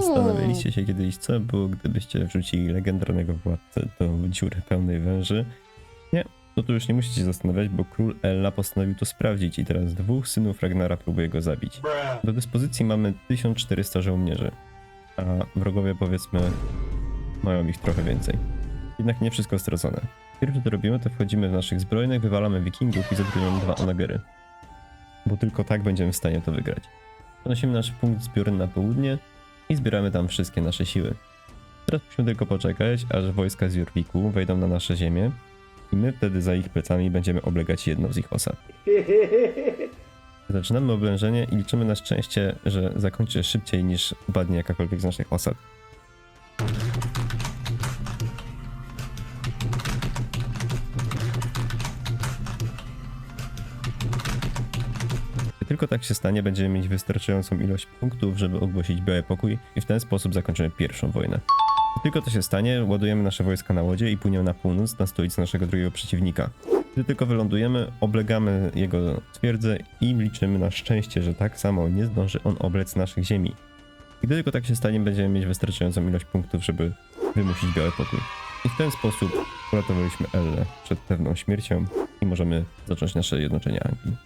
Zastanawialiście się kiedyś, co było, gdybyście wrzucili legendarnego władcę do dziury pełnej węży? Nie, no to już nie musicie się zastanawiać, bo król Ella postanowił to sprawdzić i teraz dwóch synów Ragnara próbuje go zabić. Do dyspozycji mamy 1400 żołnierzy, a wrogowie powiedzmy mają ich trochę więcej. Jednak nie wszystko stracone. Pierwsze co robimy, to wchodzimy w naszych zbrojnych, wywalamy wikingów i zatrudniamy dwa onagery. Bo tylko tak będziemy w stanie to wygrać. Przenosimy nasz punkt zbiorny na południe i zbieramy tam wszystkie nasze siły. Teraz musimy tylko poczekać, aż wojska z Jorviku wejdą na nasze ziemię i my wtedy za ich plecami będziemy oblegać jedną z ich osad. Zaczynamy oblężenie i liczymy na szczęście, że zakończy szybciej niż upadnie jakakolwiek z naszych osad. Tylko tak się stanie, będziemy mieć wystarczającą ilość punktów, żeby ogłosić biały pokój i w ten sposób zakończymy pierwszą wojnę. Gdy tylko to się stanie, ładujemy nasze wojska na łodzie i płyniemy na północ, na stolicę naszego drugiego przeciwnika. Gdy tylko wylądujemy, oblegamy jego twierdzę i liczymy na szczęście, że tak samo nie zdąży on oblec naszych ziemi. Gdy tylko tak się stanie, będziemy mieć wystarczającą ilość punktów, żeby wymusić biały pokój. I w ten sposób uratowaliśmy Elle przed pewną śmiercią i możemy zacząć nasze jednoczenie Anglii.